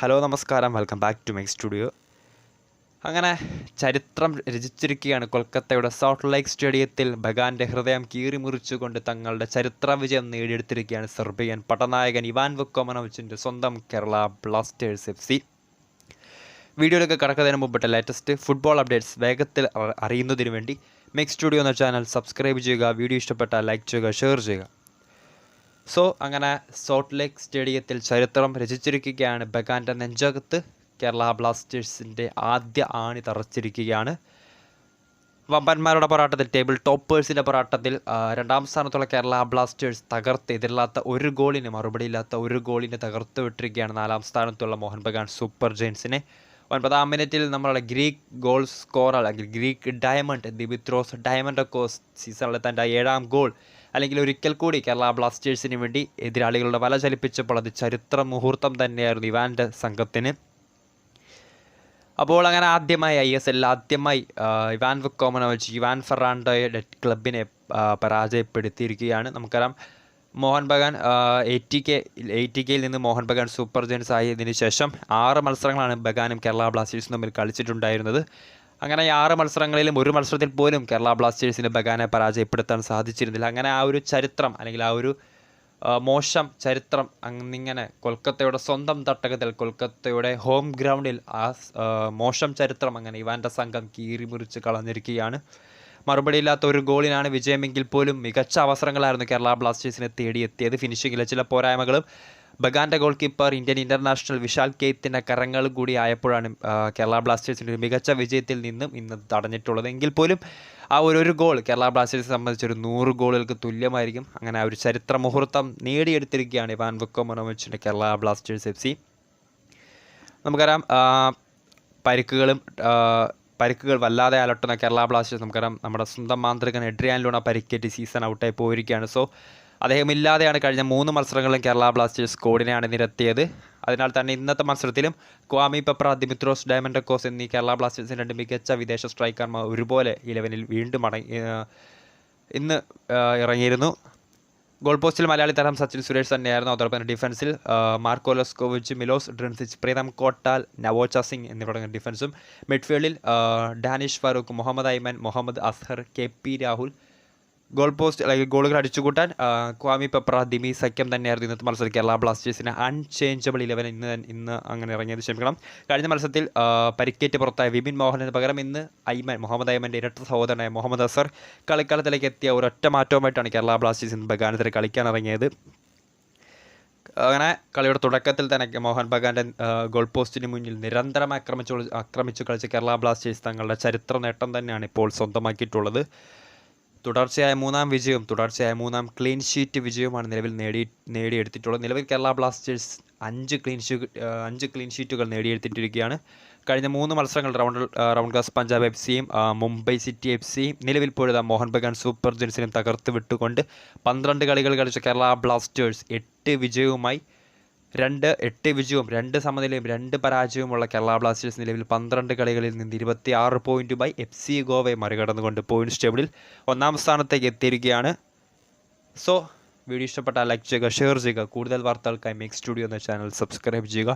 Hello നമസ്കാരം. Welcome back to my studio അങ്ങനെ ചരിത്രം രചിച്ചിരിക്കുകയാണ് കൊൽക്കത്തയുടെ സൗത്ത് ലൈക്ക് സ്റ്റേഡിയത്തിൽ ബഗാന്റെ ഹൃദയം കീറിമുറിച്ചുകൊണ്ട് തങ്ങളുടെ ചരിത്ര വിജയം നേടിയെടുത്തിരിക്കുകയാണ് സെർബിയൻ പടനായകൻ ഇവാൻ വുക്കോമനോവിച്ചിന്റെ സ്വന്തം കേരള ബ്ലാസ്റ്റേഴ്സ് എഫ് സി വീഡിയോയിലൊക്കെ കടക്കുന്നതിന് മുമ്പിട്ട് ലേറ്റസ്റ്റ് ഫുട്ബോൾ അപ്ഡേറ്റ്സ് വേഗത്തിൽ അറിയുന്നതിനു അറിയുന്നതിന് വേണ്ടി മെക് സ്റ്റുഡിയോ എന്ന ചാനൽ സബ്സ്ക്രൈബ് ചെയ്യുക വീഡിയോ ഇഷ്ടപ്പെട്ടാൽ ലൈക്ക് ചെയ്യുക ഷെയർ ചെയ്യുക. സോ അങ്ങനെ സോൾട്ട് ലേക്ക് സ്റ്റേഡിയത്തിൽ ചരിത്രം രചിച്ചിരിക്കുകയാണ് ബഗാന്റെ നെഞ്ചകത്ത്. കേരള ബ്ലാസ്റ്റേഴ്സിന്റെ ആദ്യ ആണി തറച്ചിരിക്കുകയാണ്. വമ്പന്മാരുടെ പോരാട്ടത്തിൽ ടേബിൾ ടോപ്പേഴ്സിന്റെ പോരാട്ടത്തിൽ രണ്ടാം സ്ഥാനത്തുള്ള കേരള ബ്ലാസ്റ്റേഴ്സ് തകർത്ത് എതിരില്ലാത്ത ഒരു ഗോളിന് മറുപടിയില്ലാത്ത ഒരു ഗോളിന് തകർത്ത് വിട്ടിരിക്കുകയാണ് നാലാം സ്ഥാനത്തുള്ള മോഹൻ ബഗാൻ സൂപ്പർ ജെയിൻസിനെ ഒൻപതാം മിനിറ്റിൽ നമ്മളുടെ ഗ്രീക്ക് ഗോൾ സ്കോർ അല്ലെങ്കിൽ ഗ്രീക്ക് ഡയമണ്ട് ദിബിത്രോസ് ഡയമണ്ട് കോസ് സീസണിലെ തന്റെ ഏഴാം ഗോൾ അല്ലെങ്കിൽ ഒരിക്കൽ കൂടി കേരള ബ്ലാസ്റ്റേഴ്സിന് വേണ്ടി എതിരാളികളുടെ വല ചലിപ്പിച്ചപ്പോൾ അത് ചരിത്ര മുഹൂർത്തം തന്നെയായിരുന്നു ഇവാന്റെ സംഘത്തിന്. അപ്പോൾ അങ്ങനെ ആദ്യമായി ഐ എസ് എല്ലിൽ ആദ്യമായി ഇവാൻ വിക്കോമനോജ് ഇവാൻ ഫെറാൻഡോയുടെ ക്ലബിനെ പരാജയപ്പെടുത്തിയിരിക്കുകയാണ്. നമുക്കറിയാം മോഹൻ ബഗാൻ എയ്റ്റി കെ എയ്റ്റി കെയിൽ നിന്ന് മോഹൻ ബഗാൻ സൂപ്പർ ജെയിൻസ് ആയതിനു ശേഷം ആറ് മത്സരങ്ങളാണ് ബഗാനും കേരള ബ്ലാസ്റ്റേഴ്സും തമ്മിൽ കളിച്ചിട്ടുണ്ടായിരുന്നത്. അങ്ങനെ ആറ് മത്സരങ്ങളിലും ഒരു മത്സരത്തിൽ പോലും കേരള ബ്ലാസ്റ്റേഴ്സിന് ബഗാനെ പരാജയപ്പെടുത്താൻ സാധിച്ചിരുന്നില്ല. അങ്ങനെ ആ ഒരു ചരിത്രം അല്ലെങ്കിൽ ആ ഒരു മോശം ചരിത്രം അങ്ങിങ്ങനെ കൊൽക്കത്തയുടെ സ്വന്തം തട്ടകത്തിൽ കൊൽക്കത്തയുടെ ഹോം ഗ്രൗണ്ടിൽ ആ, മോശം ചരിത്രം അങ്ങനെ ഇവാന്റെ സംഘം കീറിമുറിച്ച് കളഞ്ഞിരിക്കുകയാണ്. മറുപടിയില്ലാത്ത ഒരു ഗോളിനാണ് വിജയമെങ്കിൽ പോലും മികച്ച അവസരങ്ങളായിരുന്നു കേരള ബ്ലാസ്റ്റേഴ്സിനെ തേടിയെത്തിയത്. ഫിനിഷിങ്ങിലെ ചില പോരായ്മകളും ബഗാന്റെ goal keeper Indian international Vishal കെയ്ത്തിന്റെ കരങ്ങൾ കൂടി ആയപ്പോഴാണ് കേരള ബ്ലാസ്റ്റേഴ്സിന്റെ ഒരു മികച്ച വിജയത്തിൽ നിന്നും ഇന്ന് തടഞ്ഞിട്ടുള്ളത്. എങ്കിൽ പോലും ആ ഒരു ഒരു ഗോൾ കേരള ബ്ലാസ്റ്റേഴ്സിനെ സംബന്ധിച്ച് ഒരു നൂറ് ഗോളുകൾക്ക് തുല്യമായിരിക്കും. അങ്ങനെ ആ ഒരു ചരിത്ര മുഹൂർത്തം നേടിയെടുത്തിരിക്കുകയാണ് ഇവാൻ വിക്കോമനോവിച്ചിന്റെ കേരള ബ്ലാസ്റ്റേഴ്സ് എഫ് സി നമുക്കറിയാം പരിക്കുകളും പരിക്കുകൾ വല്ലാതെ അലട്ടുന്ന കേരള ബ്ലാസ്റ്റേഴ്സ് നമുക്കറിയാം നമ്മുടെ സ്വന്തം മാന്ത്രികൻ എഡ്രിയാൻ ലൂണ പരിക്കേറ്റ് സീസൺ ഔട്ടായി പോയിരിക്കുകയാണ്. സോ അദ്ദേഹം ഇല്ലാതെയാണ് കഴിഞ്ഞ മൂന്ന് മത്സരങ്ങളിലും കേരള ബ്ലാസ്റ്റേഴ്സ് സ്കോഡിനെയാണ് നിരത്തിയത് അതിനാൽ തന്നെ ഇന്നത്തെ മത്സരത്തിലും ക്വാമി പെപ്പർ ദിമിത്രോസ് ഡയമൻഡക്കോസ് എന്നീ കേരള ബ്ലാസ്റ്റേഴ്സിന്റെ രണ്ട് മികച്ച വിദേശ സ്ട്രൈക്കർമാർ ഒരുപോലെ ഇലവനിൽ വീണ്ടും അടങ്ങി ഇന്ന് ഇറങ്ങിയിരുന്നു. ഗോൾ പോസ്റ്റിൽ മലയാളി താരം സച്ചിൻ സുരേഷ് തന്നെയായിരുന്നു. അതോടൊപ്പം ഡിഫൻസിൽ Marko Leskovic Marko Leskovic Milos Drincic Pritam Kotal Naocha Singh എന്നിവരുടെ ഡിഫൻസും മിഡ്ഫീൽഡിൽ Danish Farooq Mohammed Aimen Mohammed Azhar K P Rahul goal post അല്ലെങ്കിൽ ഗോളുകൾ അടിച്ചുകൂട്ടാൻ കൂട്ടാൻ ക്വാമി പെപ്ര ദിമി സഖ്യം തന്നെയായിരുന്നു ഇന്നത്തെ മത്സരത്തിൽ കേരള ബ്ലാസ്റ്റേഴ്സിന് അൺചേഞ്ചബിൾ ഇലവൻ ഇന്ന് ഇന്ന് അങ്ങനെ ഇറങ്ങിയത് ക്ഷമിക്കണം. കഴിഞ്ഞ മത്സരത്തിൽ പരിക്കേറ്റ് പുറത്തായ വിപിൻ മോഹനന് പകരം ഇന്ന് ഐമൻ മുഹമ്മദ് ഐമന്റെ ഇരട്ട സഹോദരനായ മുഹമ്മദ് അസർ കളിക്കളത്തിലേക്ക് എത്തിയ ഒരൊറ്റ മാറ്റവുമായിട്ടാണ് കേരള ബ്ലാസ്റ്റേഴ്സ് ഇന്ന് ബഗാനത്തിൽ കളിക്കാൻ ഇറങ്ങിയത്. അങ്ങനെ കളിയുടെ തുടക്കത്തിൽ തന്നെ മോഹൻ ബഗാന്റെ ഗോൾ പോസ്റ്റിന് മുന്നിൽ നിരന്തരം ആക്രമിച്ചു ആക്രമിച്ചു കളിച്ച കേരള ബ്ലാസ്റ്റേഴ്സ് തങ്ങളുടെ ചരിത്ര നേട്ടം തന്നെയാണ് ഇപ്പോൾ സ്വന്തമാക്കിയിട്ടുള്ളത്. തുടർച്ചയായ മൂന്നാം വിജയവും തുടർച്ചയായ മൂന്നാം ക്ലീൻ ഷീറ്റ് വിജയവുമാണ് നിലവിൽ നേടി നേടിയെടുത്തിട്ടുള്ളത്. നിലവിൽ കേരള ബ്ലാസ്റ്റേഴ്സ് അഞ്ച് ക്ലീൻ ഷീറ്റ് അഞ്ച് ക്ലീൻ ഷീറ്റുകൾ നേടിയെടുത്തിട്ടിരിക്കുകയാണ്. കഴിഞ്ഞ മൂന്ന് മത്സരങ്ങൾ round round class Punjab F സിയും മുംബൈ സിറ്റി എഫ് സിയും നിലവിൽ പോയത് മോഹൻ ബഗാൻ സൂപ്പർ ജെൻസിനും തകർത്ത് വിട്ടുകൊണ്ട് പന്ത്രണ്ട് കളികൾ കളിച്ച കേരള ബ്ലാസ്റ്റേഴ്സ് എട്ട് വിജയവുമായി രണ്ട് എട്ട് വിജയവും രണ്ട് സമനിലയും രണ്ട് പരാജയവുമുള്ള കേരള ബ്ലാസ്റ്റേഴ്സ് നിലവിൽ പന്ത്രണ്ട് കളികളിൽ നിന്ന് ഇരുപത്തി ആറ് പോയിന്റുമായി എഫ് സി ഗോവയെ മറികടന്നുകൊണ്ട് പോയിന്റ്സ് ടേബിളിൽ ഒന്നാം സ്ഥാനത്തേക്ക് എത്തിയിരിക്കുകയാണ്. സോ വീഡിയോ ഇഷ്ടപ്പെട്ടാൽ ലൈക്ക് ചെയ്യുക ഷെയർ ചെയ്യുക. കൂടുതൽ വാർത്തകൾക്കായി മേക്ക് സ്റ്റുഡിയോ എന്ന ചാനൽ സബ്സ്ക്രൈബ് ചെയ്യുക.